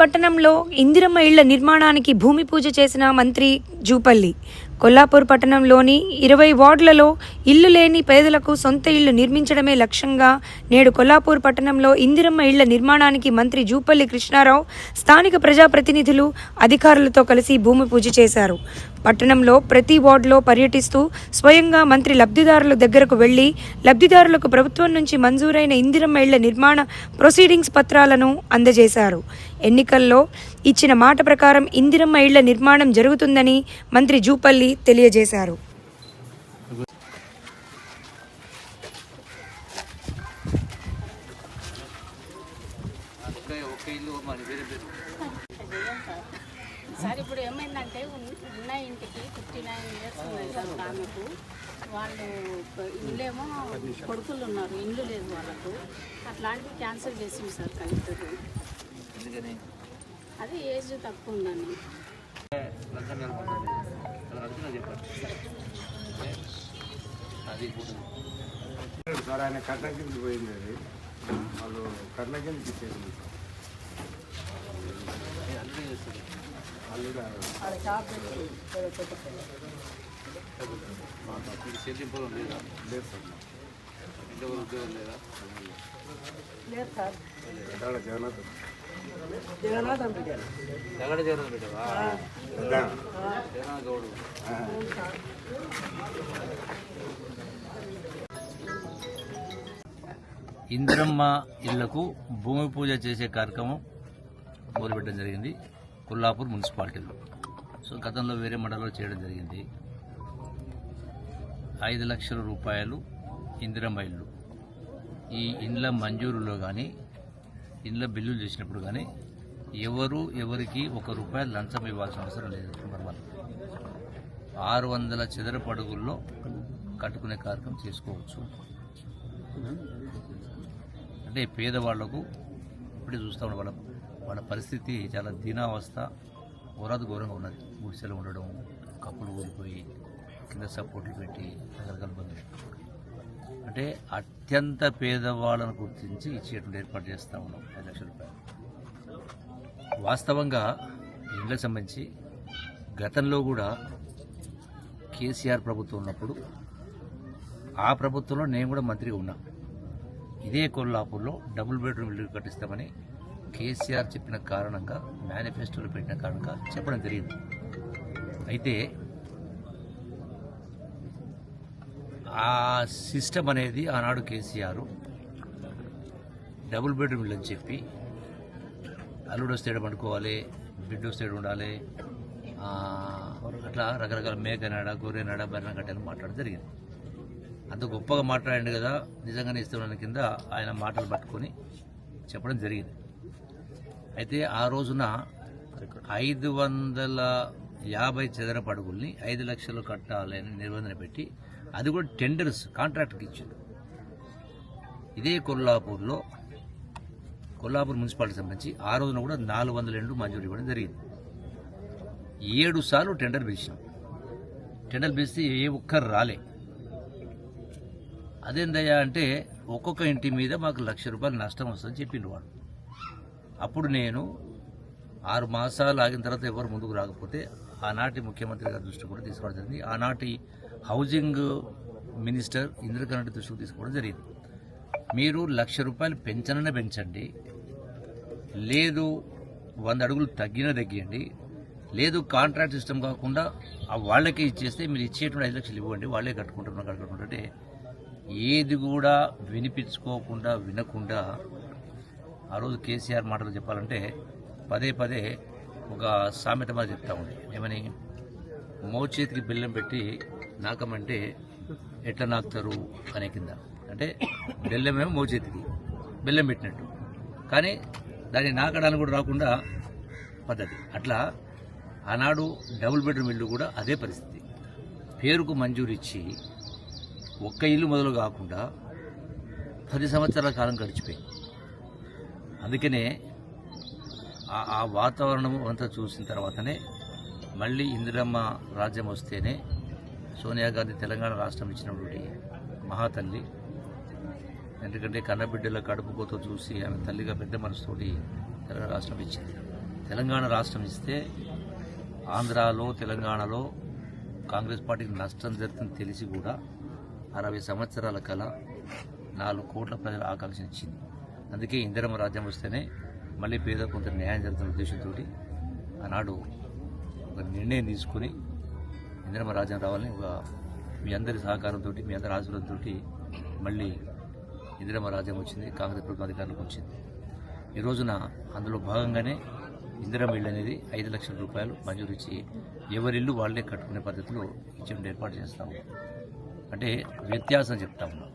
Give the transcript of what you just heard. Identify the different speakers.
Speaker 1: పట్టణంలో ఇందిరమ్మ ఇళ్ళ నిర్మాణానికి భూమి పూజ చేసిన మంత్రి జూపల్లి. కొల్లాపూర్ పట్టణంలోని ఇరవై వార్డులలో ఇల్లు లేని పేదలకు సొంత ఇల్లు నిర్మించడమే లక్ష్యంగా నేడు కొల్లాపూర్ పట్టణంలో ఇందిరమ్మ ఇళ్ళ నిర్మాణానికి మంత్రి జూపల్లి కృష్ణారావు స్థానిక ప్రజాప్రతినిధులు అధికారులతో కలిసి భూమి పూజ చేశారు. పట్టణంలో ప్రతి వార్డులో పర్యటిస్తూ స్వయంగా మంత్రి లబ్ధిదారుల దగ్గరకు వెళ్ళి లబ్ధిదారులకు ప్రభుత్వం నుంచి మంజూరైన ఇందిరమ్మ ఇళ్ళ నిర్మాణ ప్రొసీడింగ్స్ పత్రాలను అందజేశారు. ఎన్నికల్లో ఇచ్చిన మాట ప్రకారం ఇందిరమ్మ ఇళ్ళ నిర్మాణం జరుగుతుందని మంత్రి జూపల్లి తెలియజేశారు.
Speaker 2: సార్ ఇప్పుడు ఏమైందంటే ఉన్- ఉన్న ఇంటికి ఫిఫ్టీ నైన్ ఇయర్స్ ఉన్నాయి సార్ ఆమెకు వాళ్ళు ఇల్లేమో కొడుకులు ఉన్నారు ఇల్లు లేదు వాళ్ళకు. అట్లాంటివి క్యాన్సిల్ చేసింది సార్ కలెక్టర్. అది ఏజ్ తక్కువ
Speaker 3: ఇప్పుడు
Speaker 4: సార్ ఆయన కర్ణ కిందకి పోయింది అది. వాళ్ళు కర్ణ కిందకి ఇచ్చేసింది సార్
Speaker 3: చెల్లింపులు లేదా
Speaker 4: లేదు సార్.
Speaker 3: ఉద్యోగం లేదా
Speaker 4: ఎక్కడ జగన్నాథ్
Speaker 3: జగడ పెట్టావా గౌడు. ఇందిరమ్మ ఇళ్ళకు భూమి పూజ చేసే కార్యక్రమం మొదలుపెట్టడం జరిగింది కొల్లాపూర్ మున్సిపాలిటీలో. సో గతంలో వేరే మండలంలో చేయడం జరిగింది. ఐదు లక్షల రూపాయలు ఇందిరమ్మ ఇల్లు. ఈ ఇండ్ల మంజూరులో కానీ ఇండ్ల బిల్లులు చేసినప్పుడు కానీ ఎవరు ఎవరికి ఒక రూపాయి లంచం ఇవ్వాల్సిన అవసరం లేదు. నెంబర్ వన్ ఆరు వందల చదరపు అడుగుల్లో కట్టుకునే కార్యక్రమం చేసుకోవచ్చు. అంటే పేదవాళ్ళకు ఇప్పుడే చూస్తూ ఉన్నాం వాళ్ళ వాళ్ళ పరిస్థితి చాలా దీనావస్థ ఘోరాది ఘోరంగా ఉన్నది. గుడిసెలు ఉండడం కప్పులు కూలిపోయి కింద సపోర్ట్లు పెట్టి రకరకాల బంధువులు. అంటే అత్యంత పేదవాళ్ళను గుర్తించి ఇచ్చేటువంటి ఏర్పాటు చేస్తూ ఉన్నాం ఐదు లక్షల రూపాయలు. వాస్తవంగా ఇండ్లకు సంబంధించి గతంలో కూడా కేసీఆర్ ప్రభుత్వం ఉన్నప్పుడు ఆ ప్రభుత్వంలో నేను కూడా మంత్రిగా ఉన్నా. ఇదే కొల్లాపూర్లో డబుల్ బెడ్రూమ్ ఇల్లు కట్టిస్తామని కేసీఆర్ చెప్పిన కారణంగా మేనిఫెస్టోలో పెట్టిన కారణంగా చెప్పడం జరిగింది. అయితే ఆ సిస్టమ్ అనేది ఆనాడు కేసీఆర్ డబుల్ బెడ్రూమ్ ఇల్లు అని చెప్పి అల్లుడు వస్తే పండుకోవాలి బిడ్డ వస్తే ఉండాలి అట్లా రకరకాల మేకనాడ గొర్రెనాడ బెర్ర కట్టాలని మాట్లాడడం జరిగింది. అంత గొప్పగా మాట్లాడండి కదా నిజంగానే ఇస్తున్నాను కింద ఆయన మాటలు పట్టుకొని చెప్పడం జరిగింది. అయితే ఆ రోజున ఐదు వందల యాభై చదరపు అడుగుల్ని ఐదు లక్షలు కట్టాలని నిబంధన పెట్టి అది కూడా టెండర్స్ కాంట్రాక్ట్కి ఇచ్చింది ఇదే కొల్లాపూర్లో కొల్లాపూర్ మున్సిపాలిటీ సంబంధించి ఆ రోజున కూడా నాలుగు వందల ఎండు మంజూరు ఇవ్వడం జరిగింది. ఏడు సార్లు టెండర్ పిలిచినాం. టెండర్ పిలిస్తే ఏ ఒక్కరు రాలే. అదేందయ్యా అంటే ఒక్కొక్క ఇంటి మీద మాకు లక్ష రూపాయలు నష్టం వస్తుందని చెప్పిండు వాడు అప్పుడు నేను ఆరు మాసాలు ఆగిన తర్వాత ఎవరు ముందుకు రాకపోతే ఆనాటి ముఖ్యమంత్రి గారి దృష్టి కూడా తీసుకోవడం జరిగింది. ఆనాటి హౌసింగ్ మినిస్టర్ ఇంద్రకరణ్ దృష్టికి తీసుకోవడం జరిగింది. మీరు లక్ష రూపాయలు పెంచననే పెంచండి. లేదు వంద అడుగులు తగ్గిన తగ్గియండి. లేదు కాంట్రాక్ట్ సిస్టమ్ కాకుండా ఆ వాళ్ళకే ఇచ్చేస్తే మీరు ఇచ్చేటువంటి ఐదు లక్షలు ఇవ్వండి. వాళ్ళే కట్టుకుంటున్నారు కట్టుకుంటుంటే ఏది కూడా వినిపించుకోకుండా వినకుండా ఆ రోజు కేసీఆర్ మాటలు చెప్పాలంటే పదే పదే ఒక సామెత మీద చెప్తా ఉంది. ఏమని? మోచేతికి బెల్లం పెట్టి నాకమంటే ఎట్లా నాకుతారు అనే కింద. అంటే బెల్లమేమో మోచేతికి బెల్లం పెట్టినట్టు. కానీ దాన్ని నాకడానికి కూడా రాకుండా పద్ధతి. అట్లా ఆనాడు డబుల్ బెడ్రూమ్ ఇల్లు కూడా అదే పరిస్థితి. పేరుకు మంజూరు ఇచ్చి ఒక్క ఇల్లు మొదలు కాకుండా పది సంవత్సరాల కాలం గడిచిపోయింది. అందుకనే ఆ- ఆ వాతావరణం అంతా చూసిన తర్వాతనే మళ్ళీ ఇందిరమ్మ రాజ్యం వస్తేనే సోనియా గాంధీ తెలంగాణ రాష్ట్రం ఇచ్చినటువంటి మహాతల్లి. ఎందుకంటే కన్నబిడ్డల కడుపుకోతో చూసి ఆమె తల్లిగా పెద్ద మనసుతోటి తెలంగాణ రాష్ట్రం ఇచ్చింది. తెలంగాణ రాష్ట్రం ఇస్తే ఆంధ్రాలో తెలంగాణలో కాంగ్రెస్ పార్టీకి నష్టం జరుగుతుంది తెలిసి కూడా అరవై సంవత్సరాల కల నాలుగు కోట్ల ప్రజల ఆకాంక్ష ఇచ్చింది అందుకే ఇందిరమ్మ రాజ్యం వస్తేనే మళ్ళీ పేద కొంత న్యాయం జరుగుతున్న ఉద్దేశంతో ఆనాడు ఒక నిర్ణయం తీసుకుని ఇంద్రమ రాజ్యం రావాలని ఒక మీ అందరి సహకారంతో మీ అందరి ఆశీర్వాదంతో మళ్ళీ ఇందిరమ్మ రాజ్యం వచ్చింది కాంగ్రెస్ ప్రభుత్వం అధికారంలోకి వచ్చింది. ఈ రోజున అందులో భాగంగానే ఇందిరమ్మ ఇల్లు అనేది ఐదు లక్షల రూపాయలు మంజూరు ఇచ్చి ఎవరిల్లు వాళ్ళే కట్టుకునే పద్ధతిలో ఇచ్చే ఏర్పాటు చేస్తాము అంటే వ్యత్యాసం చెప్తా ఉన్నాం.